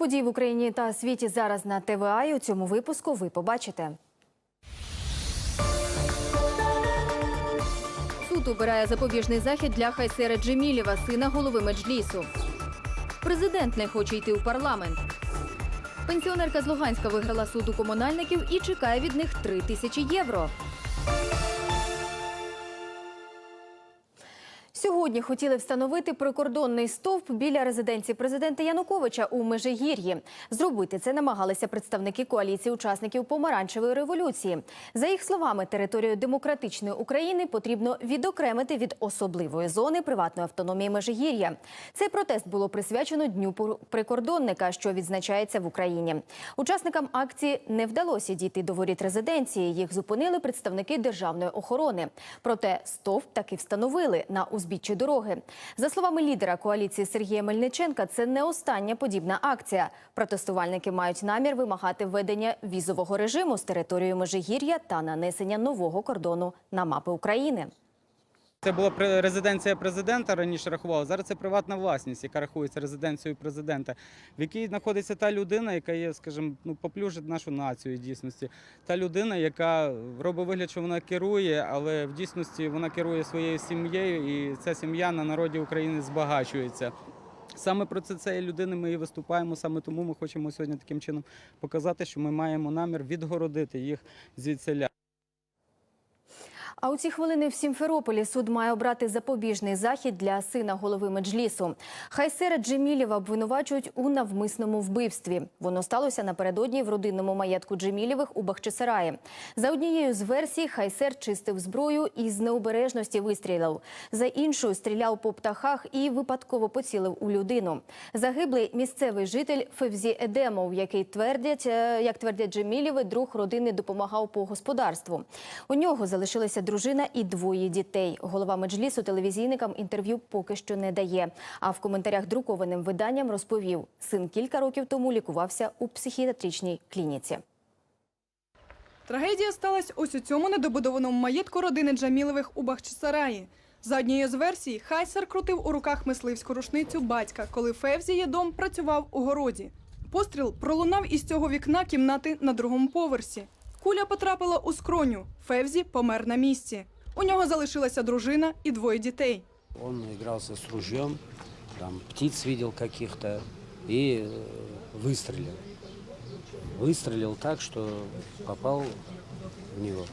подій в Україні та світі зараз на ТВА. І у цьому випуску ви побачите. Суд обирає запобіжний захід для Хайсера Джемілєва, сина голови Меджлісу. Президент не хоче йти у парламент. Пенсіонерка з Луганська виграла суд у комунальників і чекає від них 3 тисячі євро. Сьогодні хотіли встановити прикордонний стовп біля резиденції президента Януковича у Межигір'ї. Зробити це намагалися представники коаліції учасників помаранчевої революції. За їх словами, територію демократичної України потрібно відокремити від особливої зони приватної автономії Межигір'я. Цей протест було присвячено дню прикордонника, що відзначається в Україні. Учасникам акції не вдалося дійти до воріт резиденції. Їх зупинили представники державної охорони. Проте стовп таки встановили на узбіччі дороги. За словами лідера коаліції Сергія Мельниченка, це не остання подібна акція. Протестувальники мають намір вимагати введення візового режиму з територією Межигір'я та нанесення нового кордону на мапи України. Це була резиденція президента раніше рахувала. Зараз це приватна власність, яка рахується резиденцією президента, в якій знаходиться та людина, яка є, скажімо, ну поплюжить нашу націю дійсності. Та людина, яка робить вигляд, що вона керує, але в дійсності вона керує своєю сім'єю, і ця сім'я на народі України збагачується. Саме про це цієї людини ми і виступаємо. Саме тому ми хочемо сьогодні таким чином показати, що ми маємо намір відгородити їх звідсиля. А у ці хвилини в Сімферополі суд має обрати запобіжний захід для сина голови Меджлісу. Хайсера Джемілєва обвинувачують у навмисному вбивстві. Воно сталося напередодні в родинному маєтку Джемілєвих у Бахчисараї. За однією з версій, Хайсер чистив зброю і з необережності вистрілив. За іншою стріляв по птахах і випадково поцілив у людину. Загиблий місцевий житель Февзі Едемов, який твердять, е, як твердять Джемілєви, друг родини допомагав по господарству. У нього залишилася дружина і двоє дітей. Голова Меджлісу телевізійникам інтерв'ю поки що не дає. А в коментарях друкованим виданням розповів, син кілька років тому лікувався у психіатричній клініці. Трагедія сталася ось у цьому недобудованому маєтку родини Джамілових у Бахчисараї. За однією з версій, Хайсер крутив у руках мисливську рушницю батька, коли Февзі Єдом працював у городі. Постріл пролунав із цього вікна кімнати на другому поверсі. Куля потрапила у скроню. Февзі помер на місці. У нього залишилася дружина і двоє дітей. Он игрался с ружьем, там птиц видел каких-то и э, выстрелил. Выстрелил так, что попал в него.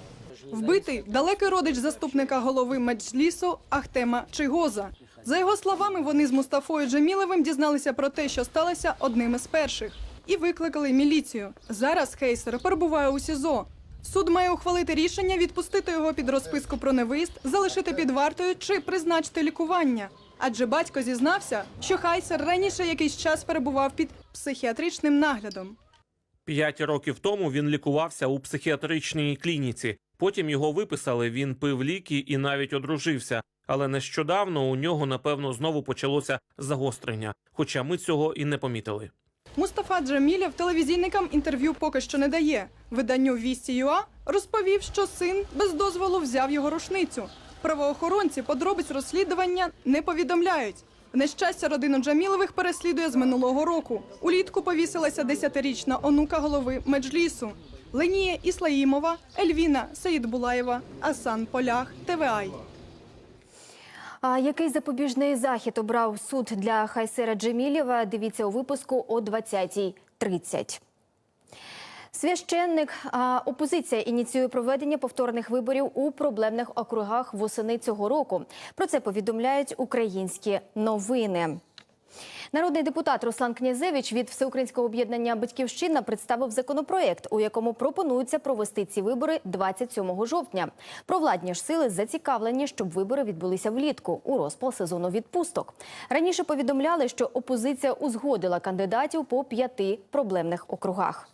Вбитий далекий родич заступника голови Меджлісу Ахтема Чигоза. За його словами, вони з Мустафою Джамілевим дізналися про те, що сталося одним із перших, і викликали міліцію. Зараз Хейсер перебуває у СІЗО. Суд має ухвалити рішення відпустити його під розписку про невиїзд, залишити під вартою чи призначити лікування. Адже батько зізнався, що Хайсер раніше якийсь час перебував під психіатричним наглядом. П'ять років тому він лікувався у психіатричній клініці. Потім його виписали. Він пив ліки і навіть одружився. Але нещодавно у нього напевно знову почалося загострення. Хоча ми цього і не помітили. Мустафа Джамілєв телевізійникам інтерв'ю поки що не дає. Виданню «Вісті ЮА» розповів, що син без дозволу взяв його рушницю. Правоохоронці подробиць розслідування не повідомляють. Нещастя родину Джамілових переслідує з минулого року. Улітку повісилася 10-річна онука голови Меджлісу. Ленія Іслаїмова, Ельвіна Саїдбулаєва, Асан Полях, ТВАЙ. А який запобіжний захід обрав суд для Хайсера Джемілєва? Дивіться у випуску о 20.30. Священник опозиція ініціює проведення повторних виборів у проблемних округах восени цього року. Про це повідомляють українські новини. Народний депутат Руслан Князевич від Всеукраїнського об'єднання Батьківщина представив законопроект, у якому пропонується провести ці вибори 27 жовтня. Провладні ж сили зацікавлені, щоб вибори відбулися влітку у розпал сезону відпусток. Раніше повідомляли, що опозиція узгодила кандидатів по п'яти проблемних округах.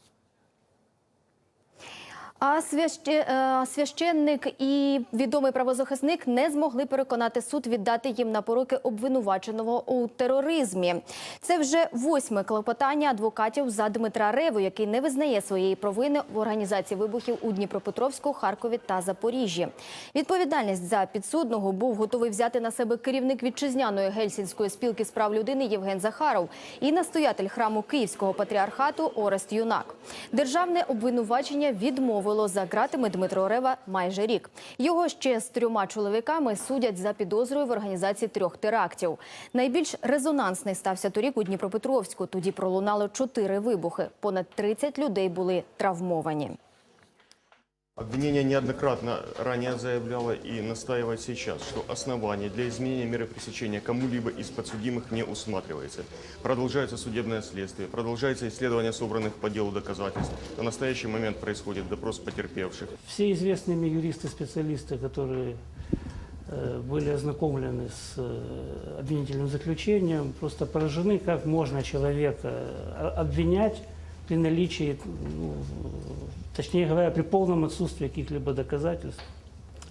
А е, священник і відомий правозахисник не змогли переконати суд віддати їм на поруки обвинуваченого у тероризмі. Це вже восьме клопотання адвокатів за Дмитра Реву, який не визнає своєї провини в організації вибухів у Дніпропетровську, Харкові та Запоріжжі. Відповідальність за підсудного був готовий взяти на себе керівник вітчизняної гельсінської спілки з прав людини Євген Захаров і настоятель храму Київського патріархату Орест Юнак. Державне обвинувачення відмовило за ґратами Дмитро Рева майже рік. Його ще з трьома чоловіками судять за підозрою в організації трьох терактів. Найбільш резонансний стався торік у Дніпропетровську. Тоді пролунало чотири вибухи. Понад 30 людей були травмовані. Обвинение неоднократно ранее заявляло и настаивает сейчас, что оснований для изменения меры пресечения кому-либо из подсудимых не усматривается. Продолжается судебное следствие, продолжается исследование собранных по делу доказательств. На настоящий момент происходит допрос потерпевших. Все известные юристы-специалисты, которые э, были ознакомлены с э, обвинительным заключением, просто поражены, как можно человека э, обвинять при наличии, ну, точнее говоря, при полном отсутствии каких-либо доказательств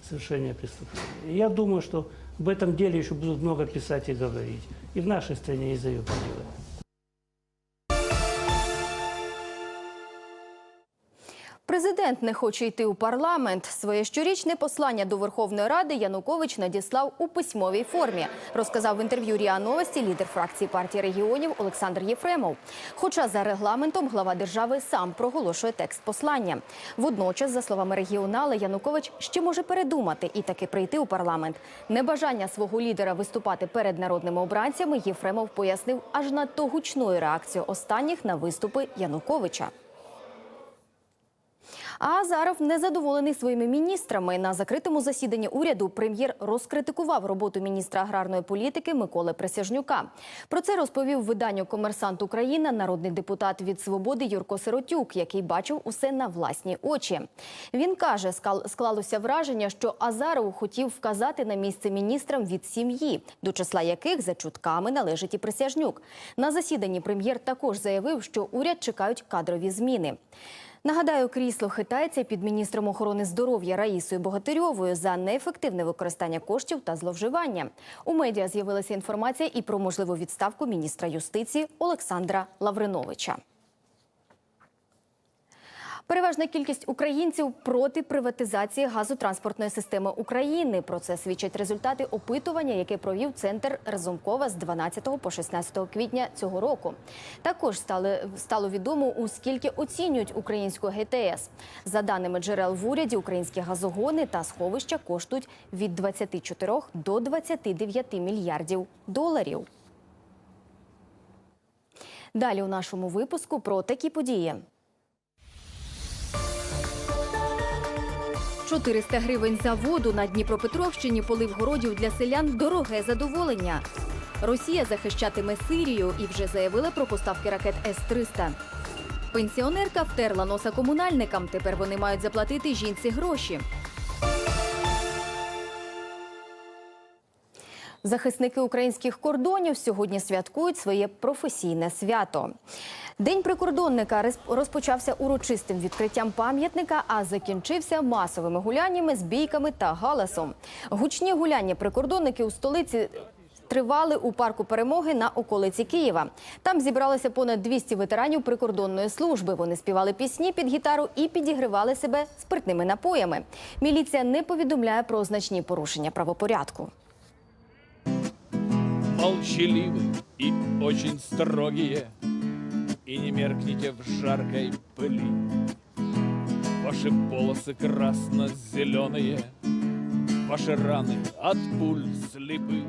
совершения преступления. И я думаю, что об этом деле еще будут много писать и говорить. И в нашей стране, и за ее пределами. Президент не хоче йти у парламент. Своє щорічне послання до Верховної Ради Янукович надіслав у письмовій формі. Розказав в інтерв'ю РІА Новості лідер фракції партії регіонів Олександр Єфремов. Хоча за регламентом глава держави сам проголошує текст послання. Водночас, за словами регіонала, Янукович ще може передумати і таки прийти у парламент. Небажання свого лідера виступати перед народними обранцями Єфремов пояснив аж надто гучною реакцією останніх на виступи Януковича. А Азаров незадоволений своїми міністрами. На закритому засіданні уряду прем'єр розкритикував роботу міністра аграрної політики Миколи Присяжнюка. Про це розповів виданню Комерсант Україна народний депутат від свободи Юрко Сиротюк, який бачив усе на власні очі. Він каже, склалося враження, що Азаров хотів вказати на місце міністрам від сім'ї, до числа яких за чутками належить і Присяжнюк. На засіданні прем'єр також заявив, що уряд чекають кадрові зміни. Нагадаю, крісло хитається під міністром охорони здоров'я Раїсою Богатирьовою за неефективне використання коштів та зловживання. У медіа з'явилася інформація і про можливу відставку міністра юстиції Олександра Лавриновича. Переважна кількість українців проти приватизації газотранспортної системи України. Про це свідчать результати опитування, яке провів центр Разумкова з 12 по 16 квітня цього року. Також стали стало відомо, у скільки оцінюють українську ГТС. За даними джерел в уряді, українські газогони та сховища коштують від 24 до 29 мільярдів доларів. Далі у нашому випуску про такі події. 400 гривень за воду на Дніпропетровщині полив городів для селян дороге задоволення. Росія захищатиме Сирію і вже заявила про поставки ракет С-300. Пенсіонерка втерла носа комунальникам. Тепер вони мають заплатити жінці гроші. Захисники українських кордонів сьогодні святкують своє професійне свято. День прикордонника розпочався урочистим відкриттям пам'ятника, а закінчився масовими гуляннями, з бійками та галасом. Гучні гуляння прикордонники у столиці тривали у парку перемоги на околиці Києва. Там зібралося понад 200 ветеранів прикордонної служби. Вони співали пісні під гітару і підігривали себе спиртними напоями. Міліція не повідомляє про значні порушення правопорядку. Молчаливы и очень строгие, И не меркните в жаркой пыли. Ваши полосы красно-зеленые, Ваши раны от пуль слепы.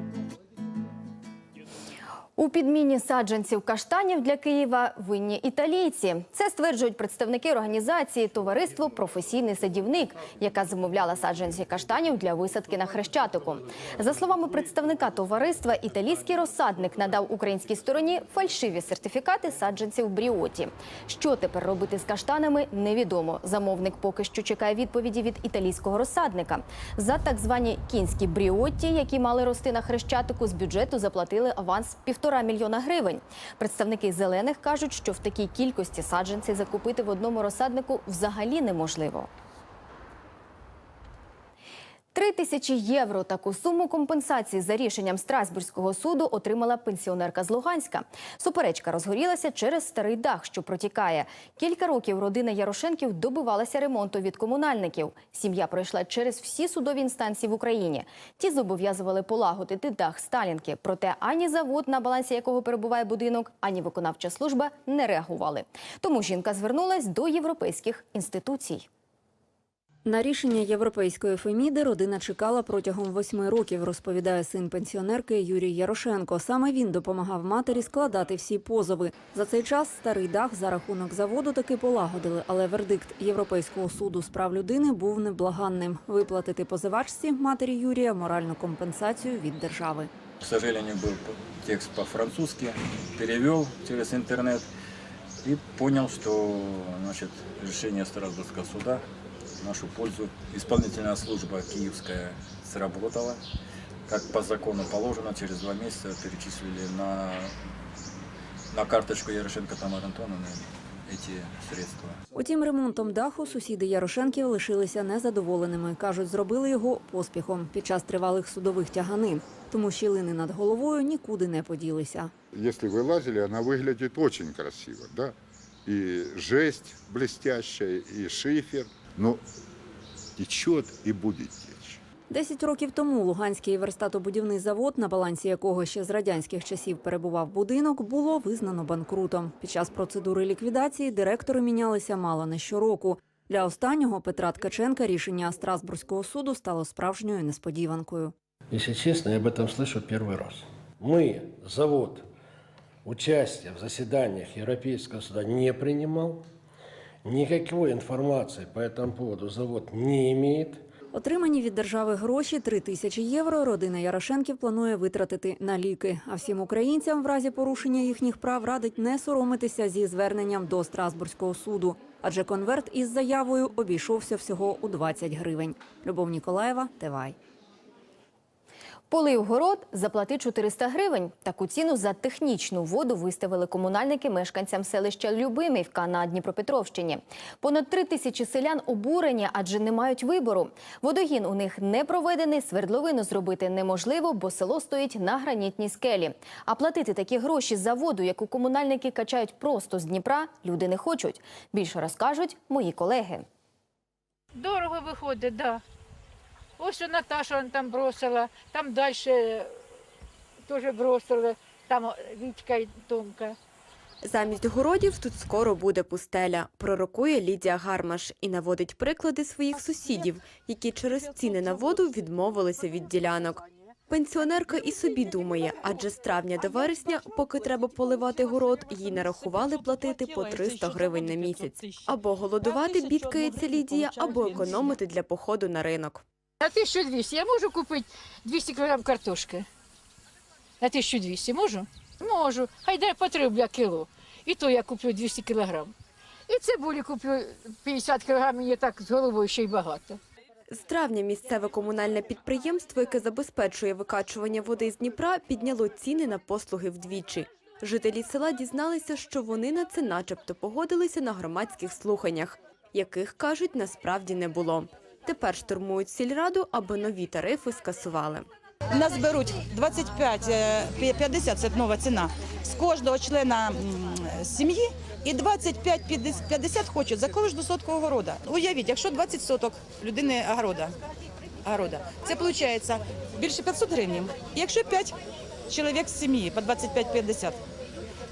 У підміні саджанців каштанів для Києва винні італійці. Це стверджують представники організації Товариство Професійний садівник, яка замовляла саджанці каштанів для висадки на хрещатику. За словами представника товариства, італійський розсадник надав українській стороні фальшиві сертифікати саджанців бріоті. Що тепер робити з каштанами, невідомо. Замовник поки що чекає відповіді від італійського розсадника. За так звані кінські бріотті, які мали рости на хрещатику, з бюджету заплатили аванс півтора мільйона гривень. Представники зелених кажуть, що в такій кількості саджанців закупити в одному розсаднику взагалі неможливо. Три тисячі євро таку суму компенсації за рішенням Страсбурзького суду отримала пенсіонерка з Луганська. Суперечка розгорілася через старий дах, що протікає. Кілька років родина Ярошенків добивалася ремонту від комунальників. Сім'я пройшла через всі судові інстанції в Україні. Ті зобов'язували полагодити дах Сталінки. Проте ані завод, на балансі якого перебуває будинок, ані виконавча служба не реагували. Тому жінка звернулась до європейських інституцій. На рішення європейської Феміди родина чекала протягом восьми років, розповідає син пенсіонерки Юрій Ярошенко. Саме він допомагав матері складати всі позови. За цей час старий дах за рахунок заводу таки полагодили, але вердикт Європейського суду з прав людини був неблаганним. Виплатити позивачці матері Юрія моральну компенсацію від держави. К сожалению, был текст по-французски, перевел через интернет и понял, что значит, решение Страсбургского суда в нашу пользу. Исполнительная служба киевская сработала. Как по закону положено, через два месяца перечислили на, на карточку Ярошенко Тамары Антоновны эти средства. Утім, ремонтом даху сусіди Ярошенків лишилися незадоволеними. кажуть, зробили його поспіхом під час тривалих судових тяганин. Тому щілини над головою нікуди не поділися. Если вы лазили, она выглядит очень красиво, да? И жесть блестящая, и шифер. Но течет и будет течь. Десять років тому Луганський верстатобудівний завод, на балансі якого ще з радянських часів перебував будинок, було визнано банкрутом. Під час процедури ліквідації директори мінялися мало не щороку. Для останнього Петра Ткаченка рішення Страсбурзького суду стало справжньою несподіванкою. Если честно, я об этом слышу первый раз. Мы, завод, участие в заседаниях Европейского суда не принимал. Никакой информации по этому поводу завод не имеет. Отримані від держави гроші 3 тисячі євро родина Ярошенків планує витратити на ліки. А всім українцям в разі порушення їхніх прав радить не соромитися зі зверненням до Страсбурзького суду, адже конверт із заявою обійшовся всього у 20 гривень. Любов Ніколаєва, Тевай. Полив город, заплати 400 гривень. Таку ціну за технічну воду виставили комунальники мешканцям селища Любимівка на Дніпропетровщині. Понад три тисячі селян обурені, адже не мають вибору. Водогін у них не проведений, свердловину зробити неможливо, бо село стоїть на гранітній скелі. А платити такі гроші за воду, яку комунальники качають просто з Дніпра, люди не хочуть. Більше розкажуть мої колеги. Дорого виходить, да. Ось Наташа там бросила, там далі теж бросили, там Вітька і Томка. Замість городів тут скоро буде пустеля, пророкує Лідія Гармаш і наводить приклади своїх сусідів, які через ціни на воду відмовилися від ділянок. Пенсіонерка і собі думає, адже з травня до вересня, поки треба поливати город, їй нарахували платити по 300 гривень на місяць. Або голодувати бідкається Лідія, або економити для походу на ринок. На 1200 я можу купити 200 кг картошки. На 1200 можу? Можу. Хай дай по 3 рубля кіло. І то я куплю 200 кг. І цибулі куплю 50 кг, мені так з головою ще й багато. З травня місцеве комунальне підприємство, яке забезпечує викачування води з Дніпра, підняло ціни на послуги вдвічі. Жителі села дізналися, що вони на це начебто погодилися на громадських слуханнях, яких, кажуть, насправді не було. Тепер штурмують сільраду, аби нові тарифи скасували. Нас беруть 25, е, 50 – це нова ціна, з кожного члена сім'ї і 25 50 50 хочуть за кожну сотку огорода. Уявіть, якщо 20 соток людини огорода, огорода це виходить більше 500 гривень. Якщо 5 чоловік з сім'ї по 25-50,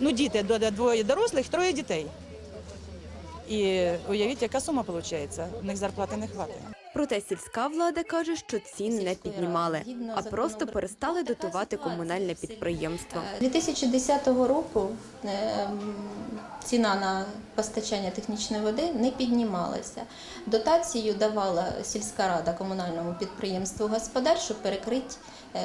ну діти, двоє дорослих, троє дітей. І уявіть, яка сума виходить, у них зарплати не вистачає. Проте сільська влада каже, що цін не піднімали, а просто перестали дотувати комунальне підприємство. 2010 року е, ціна на постачання технічної води не піднімалася. Дотацію давала сільська рада комунальному підприємству господар, щоб перекрити е,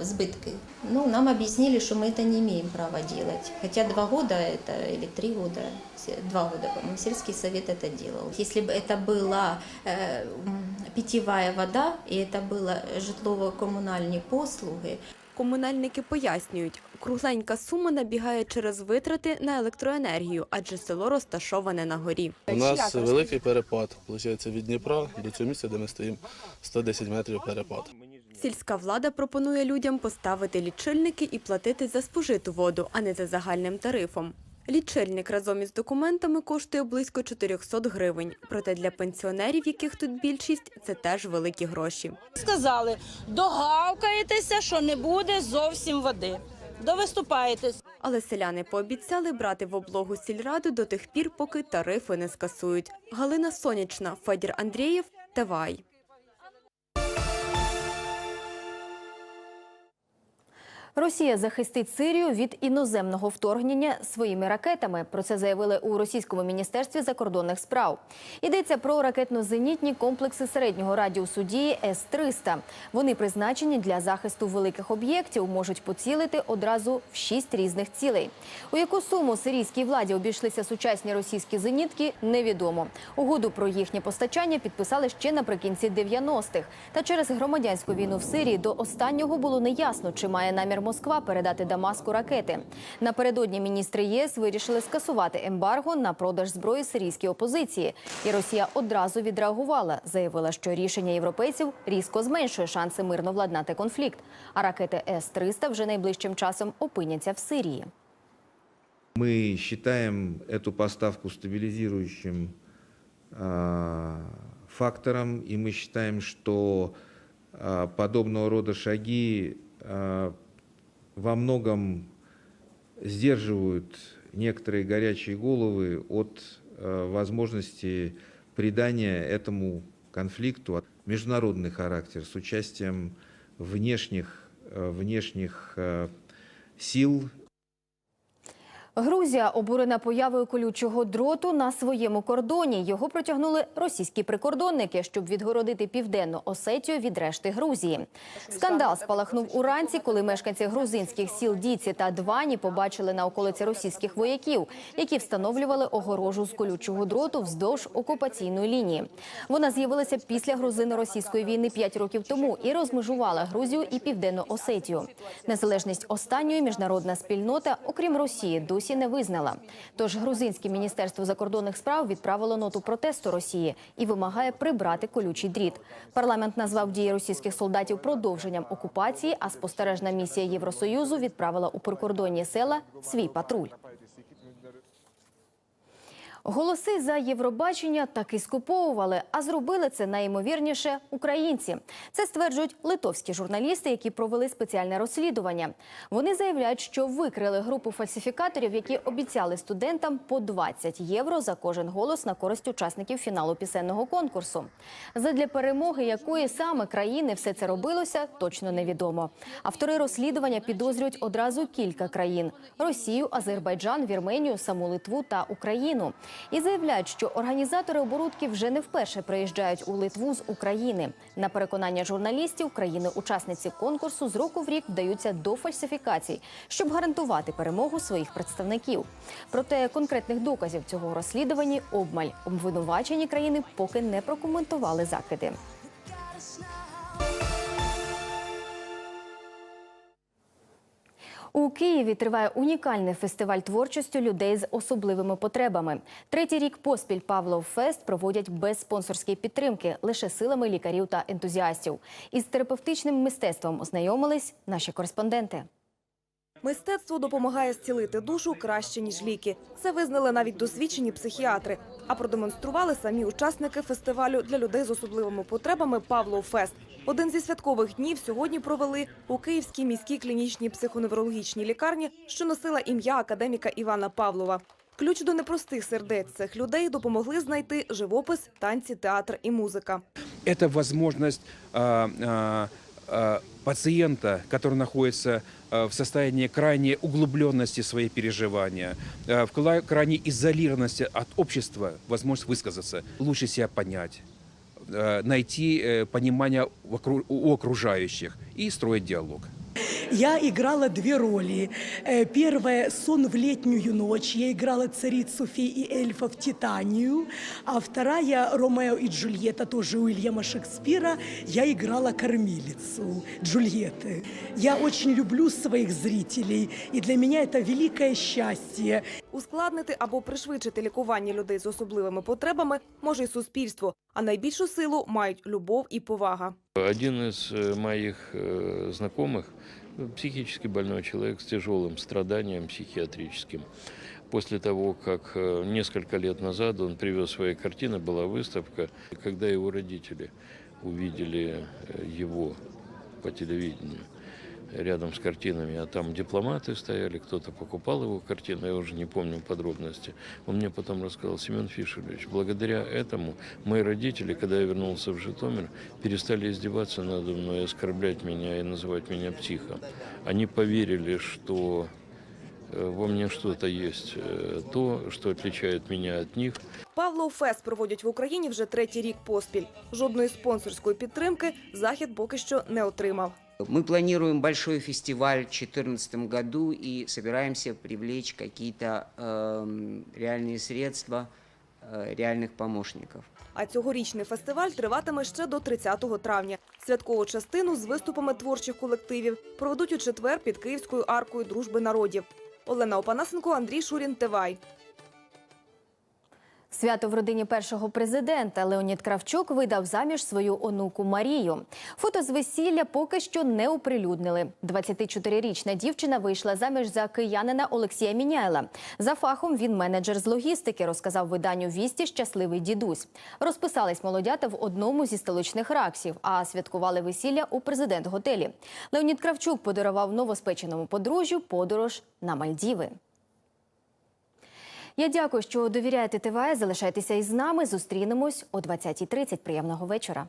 збитки. Ну, нам объяснили, что мы это не имеем права делать. Хотя два года это, или три года, се- два года, по-моему, сельский совет это делал. Если бы это была э, м, питьевая вода, и это было житлово-коммунальные послуги, Комунальники пояснюють, Кругленька сума набігає через витрати на електроенергію, адже село розташоване на горі. У нас великий перепад. Виходить, від Дніпра до цього місця, де ми стоїмо, 110 метрів перепад. Сільська влада пропонує людям поставити лічильники і платити за спожиту воду, а не за загальним тарифом. Лічильник разом із документами коштує близько 400 гривень. Проте для пенсіонерів, яких тут більшість, це теж великі гроші. Сказали, догавкаєтеся, що не буде зовсім води. Довиступаєтесь. Але селяни пообіцяли брати в облогу сільраду до тих пір, поки тарифи не скасують. Галина Сонячна, Федір Андрієв, Тевай. Росія захистить Сирію від іноземного вторгнення своїми ракетами. Про це заявили у російському міністерстві закордонних справ. Йдеться про ракетно-зенітні комплекси середнього радіусу дії С-300. Вони призначені для захисту великих об'єктів, можуть поцілити одразу в шість різних цілей. У яку суму сирійській владі обійшлися сучасні російські зенітки, невідомо. Угоду про їхнє постачання підписали ще наприкінці 90-х. Та через громадянську війну в Сирії до останнього було неясно, чи має намір Москва передати Дамаску ракети. Напередодні міністри ЄС вирішили скасувати ембарго на продаж зброї сирійській опозиції. І Росія одразу відреагувала, заявила, що рішення європейців різко зменшує шанси мирно владнати конфлікт. А ракети С-300 вже найближчим часом опиняться в Сирії. Мы считаем эту поставку стабилизирующим а, фактором, и мы считаем, что а, подобного рода шаги а, во многом сдерживают некоторые горячие головы от а, возможности придания этому конфликту международный характер с участием внешних, а, внешних а, сил Грузія обурена появою колючого дроту на своєму кордоні. Його протягнули російські прикордонники, щоб відгородити південну Осетію від решти Грузії. Скандал спалахнув уранці, коли мешканці грузинських сіл Діці та Двані побачили на околиці російських вояків, які встановлювали огорожу з колючого дроту вздовж окупаційної лінії. Вона з'явилася після грузино-російської війни 5 років тому і розмежувала Грузію і південну Осетію. Незалежність останньої міжнародна спільнота, окрім Росії, досі не визнала. Тож грузинське міністерство закордонних справ відправило ноту протесту Росії і вимагає прибрати колючий дріт. Парламент назвав дії російських солдатів продовженням окупації, а спостережна місія Євросоюзу відправила у прикордонні села свій патруль. Голоси за Євробачення таки скуповували, а зробили це найімовірніше українці. Це стверджують литовські журналісти, які провели спеціальне розслідування. Вони заявляють, що викрили групу фальсифікаторів, які обіцяли студентам по 20 євро за кожен голос на користь учасників фіналу пісенного конкурсу. Задля перемоги якої саме країни все це робилося, точно невідомо. Автори розслідування підозрюють одразу кілька країн: Росію, Азербайджан, Вірменію, саму Литву та Україну. І заявляють, що організатори оборудки вже не вперше приїжджають у Литву з України. На переконання журналістів, країни-учасниці конкурсу з року в рік вдаються до фальсифікацій, щоб гарантувати перемогу своїх представників. Проте конкретних доказів цього розслідування обмаль обвинувачені країни поки не прокоментували закиди. У Києві триває унікальний фестиваль творчості людей з особливими потребами. Третій рік поспіль Павлов Фест проводять без спонсорської підтримки, лише силами лікарів та ентузіастів. Із терапевтичним мистецтвом ознайомились наші кореспонденти. Мистецтво допомагає зцілити душу краще, ніж ліки. Це визнали навіть досвідчені психіатри. А продемонстрували самі учасники фестивалю для людей з особливими потребами Павлов Фест. Один зі святкових днів сьогодні провели у Київській міській клінічній психоневрологічній лікарні, що носила ім'я академіка Івана Павлова. Ключ до непростих сердець цих людей допомогли знайти живопис, танці, театр і музика. это возможность а, а, а, пациента, который находится а, в состоянии крайней углубленности своей переживания, а, в кла- крайней изолированности от общества, возможность высказаться, лучше себя понять, а, найти э, понимание у окружающих и строить диалог. Я играла две роли. Э, Первая «Сон в летнюю ночь». Я играла царицу фей и эльфов Титанию. А вторая «Ромео и Джульетта», тоже Уильяма Шекспира. Я играла кормилицу Джульетты. Я очень люблю своих зрителей. И для меня это великое счастье. Ускладнити або пришвидшити лікування людей з особливими потребами може й суспільство, а найбільшу силу мають любов і повага. Один из э, моих э, знакомых, э, психически больной человек с тяжелым страданием психиатрическим. После того, как э, несколько лет назад он привез свои картины, была выставка, когда его родители увидели э, его по телевидению рядом с картинами, а там дипломаты стояли, кто-то покупал его картины, я уже не помню подробности. Он мне потом рассказал, Семен Фишерович, благодаря этому мои родители, когда я вернулся в Житомир, перестали издеваться надо мной, оскорблять меня и называть меня психом. Они поверили, что э, во мне что-то есть, э, то, что отличает меня от них. Павло Фест проводять в Україні вже третій рік поспіль. Жодної спонсорської підтримки захід поки що не отримав. Мы планируем большой фестиваль в 2014 году и собираемся привлечь какие-то эм, реальные средства, э, реальных помощников. А цьогорічний фестиваль триватиме ще до 30 травня. Святкову частину з виступами творчих колективів проведуть у четвер під Київською аркою дружби народів. Олена Опанасенко, Андрій Шурін, Тивай. Свято в родині першого президента Леонід Кравчук видав заміж свою онуку Марію. Фото з весілля поки що не оприлюднили. 24-річна дівчина вийшла заміж за киянина Олексія Міняйла. За фахом він менеджер з логістики, розказав виданню Вісті Щасливий дідусь. Розписались молодята в одному зі столичних раксів, а святкували весілля у президент-готелі. Леонід Кравчук подарував новоспеченому подружжю подорож на Мальдіви. Я дякую, що довіряєте ТВА. Залишайтеся із нами. Зустрінемось о 20.30. Приємного вечора.